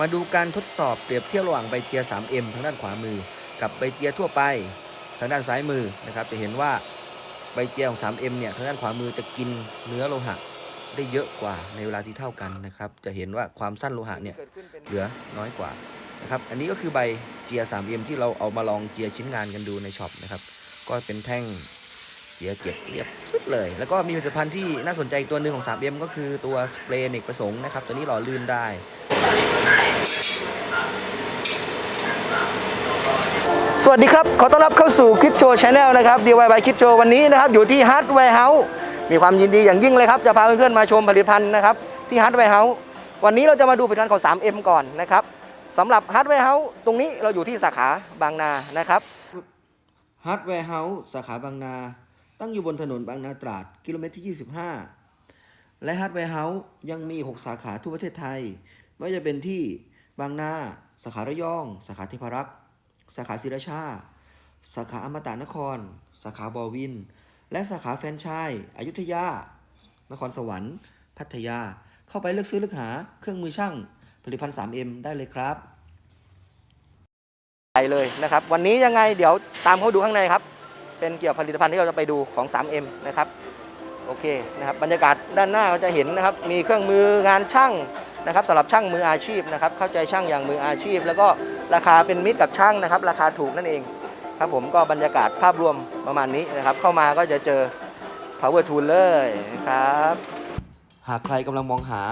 มาดูการทดสอบเปรียบเทียบระหว่างใบเจีย 3M ทางด้านขวามือ กับใบเจียทั่วไปทางด้านซ้ายมือนะครับ จะเห็นว่าใบเจียของ 3M เนี่ยทางด้านขวามือจะกินเนื้อโลหะได้เยอะกว่าในเวลาที่เท่ากันนะครับ จะเห็นว่าความสั้นโลหะเนี่ยเหลือน้อยกว่านะครับ อันนี้ก็คือใบเจีย 3M ที่เราเอามาลองเจียชิ้นงานกันดูในช็อปนะครับ ก็เป็นแท่งเจียเก็บเรียบสุดเลย แล้วก็มีผลิตภัณฑ์ที่น่าสนใจอีกตัวหนึ่งของ 3M ก็คือตัวสเปรย์เนกประสงค์นะครับ ตัวนี้หล่อลื่นได้ สวัสดีครับ ขอต้อนรับเข้าสู่คลิปโชว์ชาแนลนะครับ DIY by คลิปโชว์วันนี้นะครับ อยู่ที่ฮาร์ดแวร์เฮาส์มีความยินดีอย่างยิ่งเลยครับ จะพาเพื่อนๆมาชมผลิตภัณฑ์นะครับ ที่ฮาร์ดแวร์เฮาส์วันนี้เราจะมาดูผลิตภัณฑ์ของ 3M ก่อนนะครับสำหรับฮาร์ดแวร์เฮาส์ตรงนี้เราอยู่ที่สาขาบางนานะครับฮาร์ดแวร์เฮาส์สาขาบางนา ตั้งอยู่บนถนนบางนาตราดกิโลเมตรที่ 25 และฮาร์ดแวร์เฮาส์ยังมี 6 สาขาทั่วประเทศไทย ไม่ว่าจะเป็นที่ บางนา สาขาระยอง สาขาเทพรักษ์ สาขาศิรชา สาขาอมตะนคร สาขาบอวิน และสาขาแฟนชส์อยุธยา นครสวรรค์ พัทยา เข้าไปเลือกซื้อเลือกหาเครื่องมือช่างผลิตภัณฑ์ 3M ได้เลยครับ ไปเลยนะครับ วันนี้ยังไงเดี๋ยวตามเข้าดูข้างในครับ เป็นเกี่ยวกับผลิตภัณฑ์ที่เราจะไปดูของ 3M นะครับ โอเคนะครับ บรรยากาศด้านหน้าก็จะเห็นนะครับ มีเครื่องมืองานช่าง นะครับสำหรับช่างมืออาชีพนะครับเข้าใจช่างอย่างมืออาชีพ แล้วก็ราคาเป็นมิตรกับช่างนะครับ ราคาถูกนั่นเองครับผมก็บรรยากาศภาพรวมประมาณนี้นะครับ เข้ามาก็จะเจอ power tool เลยครับหากใครกำลังมองหา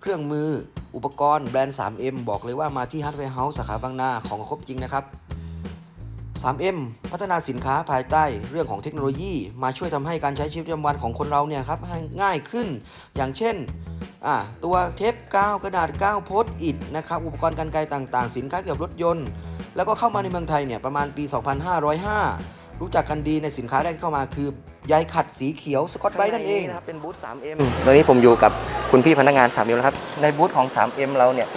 เครื่องมืออุปกรณ์แบรนด์ 3M บอกเลยว่ามาที่ Hardware House สาขาบางนาของครบจริงนะครับ 3M พัฒนาสินค้าภายใต้เรื่องของเทคโนโลยี มาช่วยทำให้การใช้ชีวิตประจำวันของคนเราเนี่ยครับง่ายขึ้น อย่างเช่น ตัวเทปกาวกระดาษกาวโพสต์อิดนะครับอุปกรณ์การไกลต่างๆ สินค้าเกี่ยวกับรถยนต์ แล้วก็เข้ามาในเมืองไทยเนี่ยประมาณปี 2505 รู้จักกันดีในสินค้าแรกที่เข้ามาคือใยขัดสีเขียวสกอตไบรท์นั่นเองนะครับเป็นบูธ 3M ตอนนี้ผมอยู่กับคุณพี่พนักงาน 3M แล้วครับ ในบูธของ 3M เราเนี่ย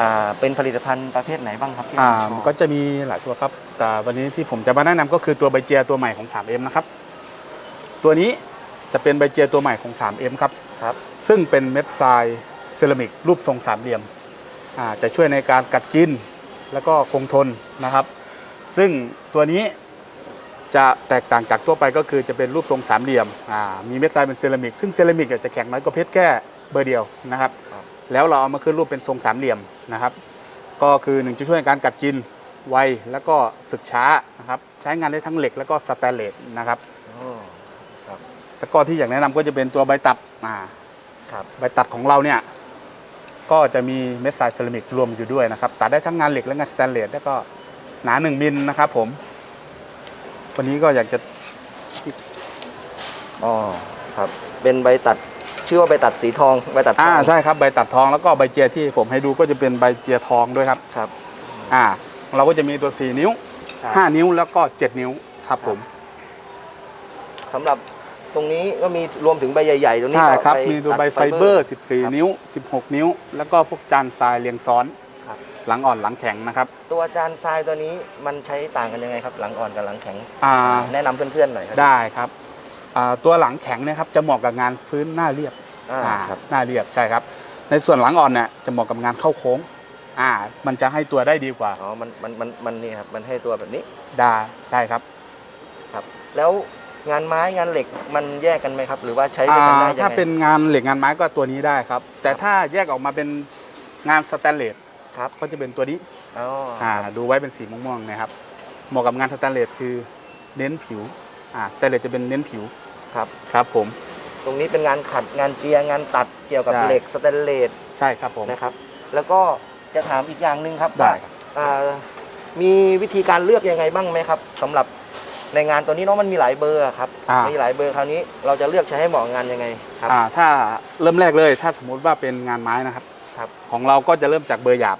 อ่าเป็นผลิตภัณฑ์ประเภทไหนบ้างครับที่อ่าโชว์ก็จะมีหลายตัวครับ แต่วันนี้ที่ผมจะมาแนะนำก็คือตัวใบเจียตัวใหม่ของ 3M นะครับ ตัวนี้ จะเป็นใบเจียตัวใหม่ของ 3M ครับครับ ซึ่งเป็นเม็ดทรายเซรามิกรูปทรงสามเหลี่ยมอ่าจะช่วยในการกัดกินแล้วก็คงทนนะครับ ซึ่งตัวนี้จะแตกต่างจากทั่วไปก็คือจะเป็นรูปทรงสามเหลี่ยมอ่ามีเม็ดทรายเป็นเซรามิก ซึ่งเซรามิกจะแข็งน้อยกว่าเพชรแค่เบอร์เดียวนะครับ แล้วเราเอามาขึ้นรูปเป็นทรงสามเหลี่ยมนะครับ ก็คือหนึ่งจะช่วยในการกัดกินไวแล้วก็สึกช้านะครับ ใช้งานได้ทั้งเหล็กแล้วก็สแตนเลสนะครับอ๋อ แล้วก็ที่อยากแนะนำก็จะเป็นตัวใบตัดอ่าครับใบตัดของเราเนี่ยก็จะมีเม็ดทรายเซรามิกรวมอยู่ด้วยนะครับตัดได้ทั้งงานเหล็กและงานสแตนเลสแล้วก็หนาหนึ่งมิลนะครับผม วันนี้ก็อยากจะอ๋อครับ เป็นใบตัดชื่อว่าใบตัดสีทองใบตัดทอ่าองใช่ครับใบตัดทองแล้วก็ใบเจียที่ผมให้ดูก็จะเป็นใบเจียทองด้วยครับครับอ่าเราก็จะมีตัว 4 นิ้วครับ5นิ้วแล้วก็ 7 นิ้วครับผมสำหรับ ตรงนี้ก็มีรวมถึงใบใหญ่ๆ ตรงนี้ใช่ก็ครับ ไปมีตัวตัดใบไฟเบอร์ครับ14 นิ้ว 16 นิ้ว แล้วก็พวกจานทรายเรียงซ้อน ครับ หลังอ่อนหลังแข็งนะครับตัวจานทรายตัวนี้มันใช้ต่างกันยังไงครับ หลังอ่อนกับหลังแข็ง อ่าแนะนำเพื่อนๆหน่อยครับได้ครับอ่าตัวหลังแข็งเนะครับจะเหมาะกับงานพื้นหน้าเรียบอ่าอ่าครับ หน้าเรียบใช่ครับ ในส่วนหลังอ่อนเนี่ยจะเหมาะกับงานเข้าโค้งอ่ามันจะให้ตัวได้ดีกว่าอ๋อ มัน มัน มัน มันนี่ครับ มันให้ตัวแบบนี้ ได้ใช่ครับครับแล้ว งานไม้งานเหล็กมันแยกกันไหมครับ หรือว่าใช้ด้วยกันได้อ่ายังไง ถ้าเป็นงานเหล็กงานไม้ก็ตัวนี้ได้ครับ แต่ถ้าแยกออกมาเป็นงานสแตนเลสครับ ก็จะเป็นตัวนี้อ๋ออ่าดูไว้เป็นสีม่วงๆนะครับ เหมาะกับงานสแตนเลสคือเน้นผิวอ่าสแตนเลสจะเป็นเน้นผิวครับ ครับผม ตรงนี้เป็นงานขัดงานเจียงานตัดเกี่ยวกับใช่ เหล็กสแตนเลสใช่ครับผม นะครับ แล้วก็จะถามอีกอย่างหนึ่งครับได้ว่าอ่ามีวิธีการเลือกยังไงบ้างไหมครับสำหรับ ในงานตัวนี้เนาะมันมีหลายเบอร์อะครับอ่ามีหลายเบอร์คราวนี้เราจะเลือกใช้ให้เหมาะกับงานยังไงครับ อ่าถ้าเริ่มแรกเลย ถ้าสมมุติว่าเป็นงานไม้นะครับ ครับของเราก็จะเริ่มจากเบอร์หยาบ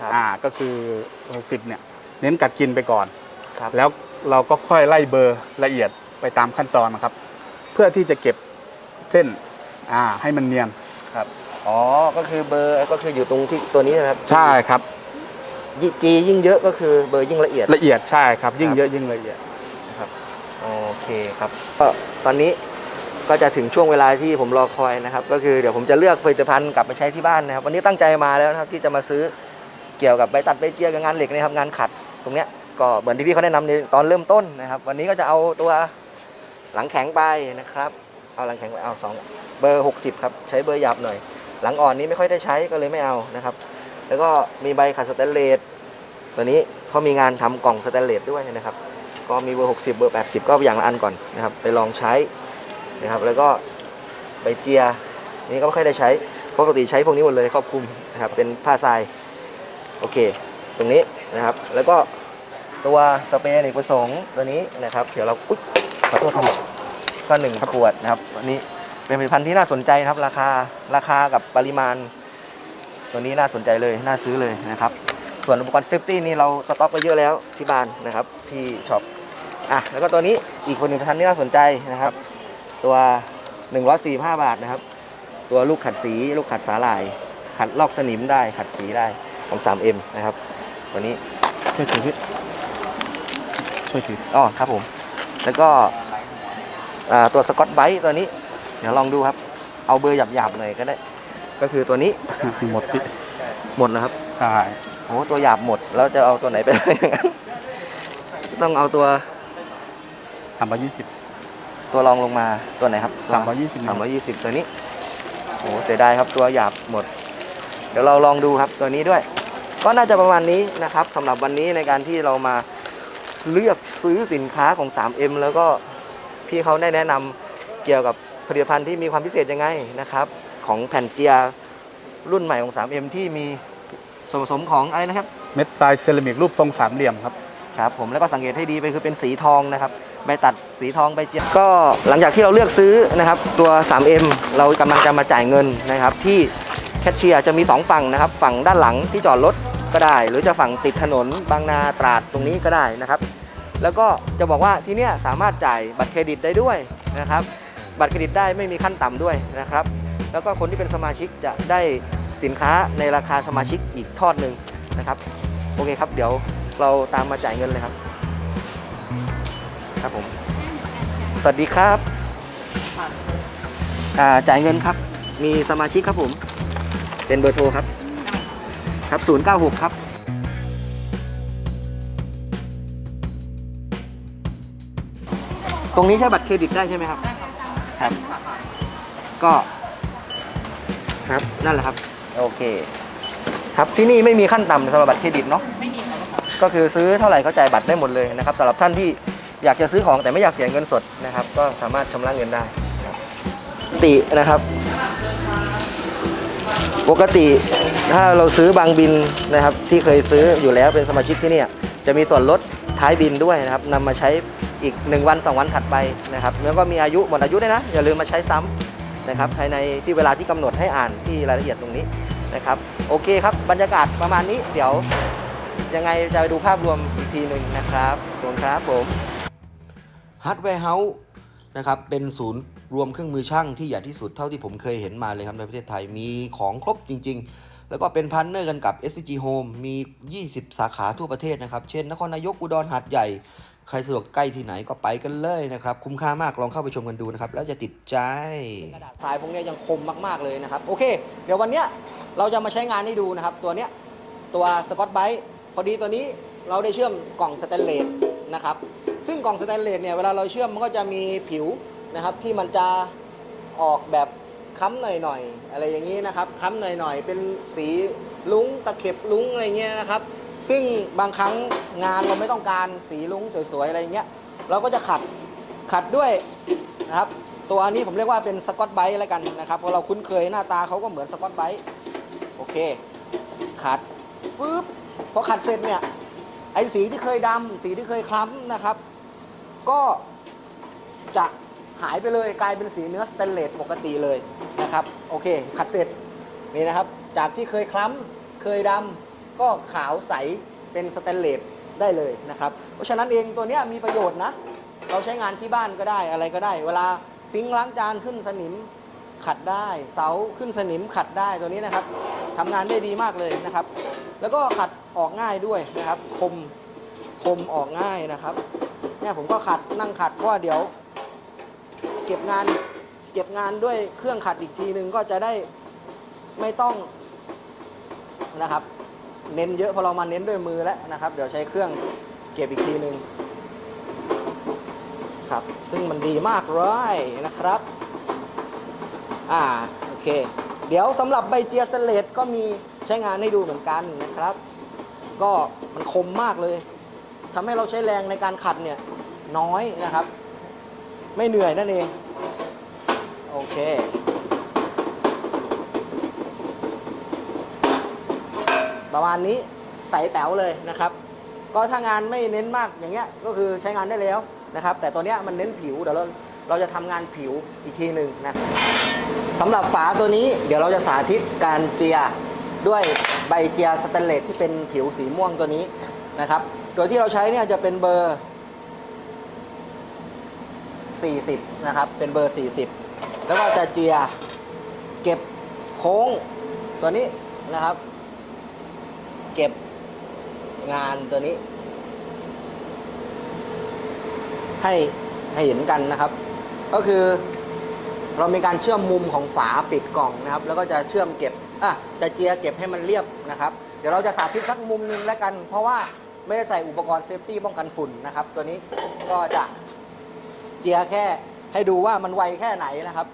ครับอ่าก็คือ60เนี่ยเน้นกัดกินไปก่อน ครับ แล้วเราก็ค่อยไล่เบอร์ละเอียดไปตามขั้นตอนนะครับ เพื่อที่จะเก็บเส้นอ่าให้มันเนียนครับอ๋อก็คือเบอร์ก็คืออยู่ตรงที่ตัวนี้นะครับใช่ครับยิ่งจียิ่งเยอะก็คือเบอร์ยิ่งละเอียด ละเอียดใช่ครับยิ่งครับ เยอะยิ่งละเอียด โอเคครับก็ตอนนี้ก็จะถึงช่วงเวลาที่ผมรอคอยนะครับ ก็คือเดี๋ยวผมจะเลือกผลิตภัณฑ์กลับไปใช้ที่บ้านนะครับ วันนี้ตั้งใจมาแล้วนะครับที่จะมาซื้อเกี่ยวกับใบตัดใบเจียกับงานเหล็กนะครับงานขัดตรงเนี้ยก็เหมือนที่พี่เขาแนะนำในตอนเริ่มต้นนะครับ วันนี้ก็จะเอาตัวหลังแข็งไปนะครับ เอาหลังแข็งไปเอาสองเบอร์ 60 ครับ ใช้เบอร์หยาบหน่อย หลังอ่อนนี้ไม่ค่อยได้ใช้ก็เลยไม่เอานะครับ แล้วก็มีใบขัดสแตนเลสตัวนี้เขามีงานทำกล่องสแตนเลสด้วยนะครับ ก็มีเบอร์ 60 เบอร์ 80 ก็อย่างละอันก่อนนะครับ ไปลองใช้นะครับ แล้วก็ใบเจียนี่ก็ไม่ค่อยได้ใช้เพราะปกติใช้พวกนี้หมดเลยครอบคลุมนะครับ เป็นผ้าทราย โอเค ตรงนี้นะครับ แล้วก็ตัวสเปรย์อเนกประสงค์ตัวนี้นะครับ เดี๋ยวเราอุ๊ยขอโทษครับก็หนึ่งขวดนะครับอันนี้เป็นผลิตภัณฑ์ที่น่าสนใจครับ ราคาราคากับปริมาณ ตัวนี้น่าสนใจเลยน่าซื้อเลยนะครับ ส่วนอุปกรณ์เซฟตี้นี่เราสต็อกไปเยอะแล้วที่บ้านนะครับที่ช็อป อะแล้วก็ตัวนี้อีกคนหนึ่งผลิตภัณฑ์ที่น่าสนใจนะครับ ตัว 145 บาทนะครับ ตัวลูกขัดสีลูกขัดสาหร่าย ขัดลอกสนิมได้ขัดสีได้ของ 3M นะครับ ตัวนี้ช่วยถือพี่ช่วยถืออ๋อครับผม แล้วก็อ่าตัวสกอตไบต์ตัวนี้ เดี๋ยวลองดูครับ เอาเบอร์หยาบๆหน่อยก็ได้ ก็คือตัวนี้หมดพี่หมดนะครับใช่โอ้ตัวหยาบหมดแล้วจะเอาตัวไหนไปเลยอย่างนั้นต้องเอาตัว สามร้อยยี่สิบ ตัวรองลงมาตัวไหนครับ320สามร้อยยี่สิบตัวนี้โอ้เสียดายครับตัวหยาบหมด เดี๋ยวเราลองดูครับตัวนี้ด้วย ก็น่าจะประมาณนี้นะครับสำหรับวันนี้ในการที่เรามาเลือกซื้อสินค้าของ 3M แล้วก็พี่เขาได้แนะนำเกี่ยวกับผลิตภัณฑ์ที่มีความพิเศษยังไงนะครับ ของแผ่นเจียรุ่นใหม่ของ 3M ที่มีส่วนผสมของอะไรนะครับ เม็ดทรายเซรามิกรูปทรงสามเหลี่ยมครับ ครับผมแล้วก็สังเกตให้ดีไปคือเป็นสีทองนะครับ ใบตัดสีทองใบเจียก็หลังจากที่เราเลือกซื้อนะครับตัว 3M เรากำลังจะมาจ่ายเงินนะครับ ที่แคชเชียร์จะมี 2 ฝั่งนะครับ ฝั่งด้านหลังที่จอดรถก็ได้ หรือจะฝั่งติดถนนบางนาตราดตรงนี้ก็ได้นะครับ แล้วก็จะบอกว่าที่เนี่ยสามารถจ่ายบัตรเครดิตได้ด้วยนะครับ บัตรเครดิตได้ไม่มีขั้นต่ำด้วยนะครับ แล้วก็คนที่เป็นสมาชิกจะได้สินค้าในราคาสมาชิกอีกทอดหนึ่งนะครับ โอเคครับ เดี๋ยวเราตามมาจ่ายเงินเลยครับ ครับผม สวัสดีครับ อ่าจ่ายเงินครับ มีสมาชิกครับผม เป็นเบอร์โทรครับ ครับ 096 ครับตรงนี้ใช้บัตรเครดิตได้ใช่ไหมครับ ครับ ก็ ครับ นั่นแหละครับ โอเค ครับที่นี่ไม่มีขั้นต่ำสำหรับบัตรเครดิตเนาะก็คือซื้อเท่าไหร่ก็จ่ายบัตรได้หมดเลยนะครับสำหรับท่านที่ อยากจะซื้อของแต่ไม่อยากเสียเงินสดนะครับ ก็สามารถชำระเงินได้ตินะครับ ปกติถ้าเราซื้อบางบินนะครับ ที่เคยซื้ออยู่แล้วเป็นสมาชิกที่นี่จะมีส่วนลดท้ายบินด้วยนะครับนำมาใช้อีก 1 วัน 2 วันถัดไปนะครับแล้วก็มีอายุหมดอายุด้วยนะอย่าลืมมาใช้ซ้ำนะครับภายในที่เวลาที่กำหนดให้อ่านที่รายละเอียดตรงนี้นะครับ โอเคครับบรรยากาศประมาณนี้เดี๋ยวยังไงจะไปดูภาพรวมอีกทีหนึ่งนะครับขอบคุณครับผม ฮาร์ดแวร์เฮาส์นะครับเป็นศูนย์รวมเครื่องมือช่างที่ใหญ่ที่สุดเท่าที่ผมเคยเห็นมาเลยครับในประเทศไทยมีของครบจริง ๆ แล้วก็เป็นพันเนอร์กันกับ SCG Home มี 20 สาขาทั่วประเทศนะครับ เช่น นครนายกอุดรหาดใหญ่ ใครสะดวกใกล้ที่ไหนก็ไปกันเลยนะครับ คุ้มค่ามากลองเข้าไปชมกันดูนะครับ แล้วจะติดใจกระดาษทรายพวกนี้ยยังคมมากๆเลยนะครับ โอเค เดี๋ยววันเนี้ยเราจะมาใช้งานให้ดูนะครับ ตัวเนี้ยตัวสกอตไบต์พอดีตัวนี้เราได้เชื่อมกล่องสแตนเลสนะครับ ซึ่งกล่องสแตนเลสเนี่ยเวลาเราเชื่อมมันก็จะมีผิวนะครับที่มันจะออกแบบค้ำหน่อยๆอะไรอย่างนี้นะครับค้ำหน่อยๆ เป็นสีลุ้งตะเข็บลุ้งอะไรเงี้ยนะครับ ซึ่งบางครั้งงานเราไม่ต้องการสีลุ้งสวยๆอะไรเงี้ยเราก็จะขัดขัดด้วยนะครับตัวนี้ผมเรียกว่าเป็นสกอตไบต์แล้วกันนะครับเพราะเราคุ้นเคยหน้าตาเขาก็เหมือนสกอตไบต์โอเคขัดฟืบพอขัดเสร็จเนี่ย อ้สีที่เคยดำสีที่เคยคล้ำนะครับ ก็จะหายไปเลยกลายเป็นสีเนื้อสแตนเลสปกติเลยนะครับ โอเค ขัดเสร็จนี่นะครับ จากที่เคยคล้ำเคยดำก็ขาวใสเป็นสแตนเลสได้เลยนะครับ เพราะฉะนั้นเองตัวนี้มีประโยชน์นะ เราใช้งานที่บ้านก็ได้อะไรก็ได้ เวลาซิงล้างจานขึ้นสนิมขัดได้ เสาขึ้นสนิมขัดได้ตัวนี้นะครับทำงานได้ดีมากเลยนะครับ แล้วก็ขัดออกง่ายด้วยนะครับ คมคมออกง่ายนะครับเนี่ยผมก็ขัดนั่งขัดเพราะว่าเดี๋ยว เก็บงานเก็บงานด้วยเครื่องขัดอีกทีหนึ่งก็จะได้ไม่ต้องนะครับ เน้นเยอะพอเรามาเน้นด้วยมือแล้วนะครับ เดี๋ยวใช้เครื่องเก็บอีกทีหนึ่งครับ ซึ่งมันดีมากเลยนะครับ อ่า โอเค เดี๋ยวสำหรับใบเจียสเตนเลสก็มีใช้งานให้ดูเหมือนกันนะครับ ก็มันคมมากเลยทำให้เราใช้แรงในการขัดเนี่ยน้อยนะครับ ไม่เหนื่อยนั่นเอง โอเคประมาณนี้ใสแป๋วเลยนะครับ ก็ถ้างานไม่เน้นมากอย่างเงี้ยก็คือใช้งานได้แล้วนะครับ แต่ตัวเนี้ยมันเน้นผิวเดี๋ยวเรา เราจะทำงานผิวอีกทีหนึ่งนะสำหรับฝาตัวนี้เดี๋ยวเราจะสาธิตการเจียด้วยใบเจียสแตนเลสที่เป็นผิวสีม่วงตัวนี้นะครับ โดยที่เราใช้เนี่ยจะเป็นเบอร์ 40 นะครับ เป็นเบอร์ 40 แล้วก็จะเจียเก็บโค้งตัวนี้นะครับ เก็บงานตัวนี้ ให้ให้เห็นกันนะครับ ก็คือเรามีการเชื่อมมุมของฝาปิดกล่องนะครับ แล้วก็จะเชื่อมเก็บอะจะเจียเก็บให้มันเรียบนะครับ เดี๋ยวเราจะสาธิตสักมุมนึงแล้วกัน เพราะว่าไม่ได้ใส่อุปกรณ์เซฟตี้ป้องกันฝุ่นนะครับ ตัวนี้ก็จะเจียแค่ให้ดูว่ามันไวแค่ไหนนะครับ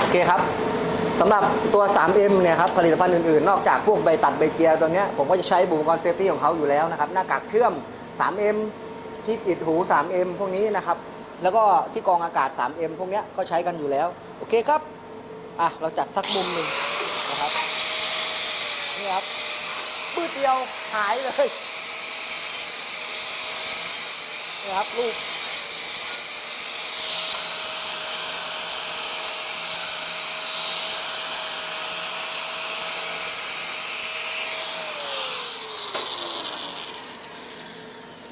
โอเคครับสำหรับตัว 3M เนี่ยครับผลิตภัณฑ์อื่นๆ นอกจากพวกใบตัดใบเจียตัวนี้ผมก็จะใช้อุปกรณ์เซฟตี้ของเขาอยู่แล้วนะครับ หน้ากากเชื่อม 3M ที่ปิดหู 3M พวกนี้นะครับ แล้วก็ที่กองอากาศ 3M พวกนี้ก็ใช้กันอยู่แล้ว โอเคครับ อะ เราจัดสักมุมหนึ่งนะครับ นี่ครับปื้ดเดียวหายเลยนี่ครับลูก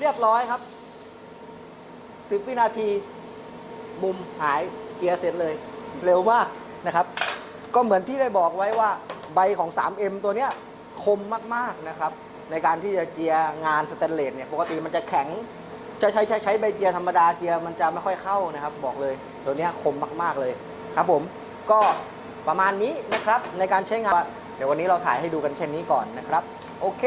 เรียบร้อยครับ 10 วินาที มุมหายเกียร์เสร็จเลย เร็วมากนะครับ ก็เหมือนที่ได้บอกไว้ว่าใบของ 3M ตัวเนี้ยคมมากๆนะครับ ในการที่จะเจียงานสแตนเลสเนี่ยปกติมันจะแข็งจะใช้ใช้ใช้ใบเจียธรรมดาเจียมันจะไม่ค่อยเข้านะครับ บอกเลยตัวเนี้ยคมมากๆเลยครับผมก็ประมาณนี้นะครับในการใช้งาน เดี๋ยววันนี้เราถ่ายให้ดูกันแค่นี้ก่อนนะครับ โอเค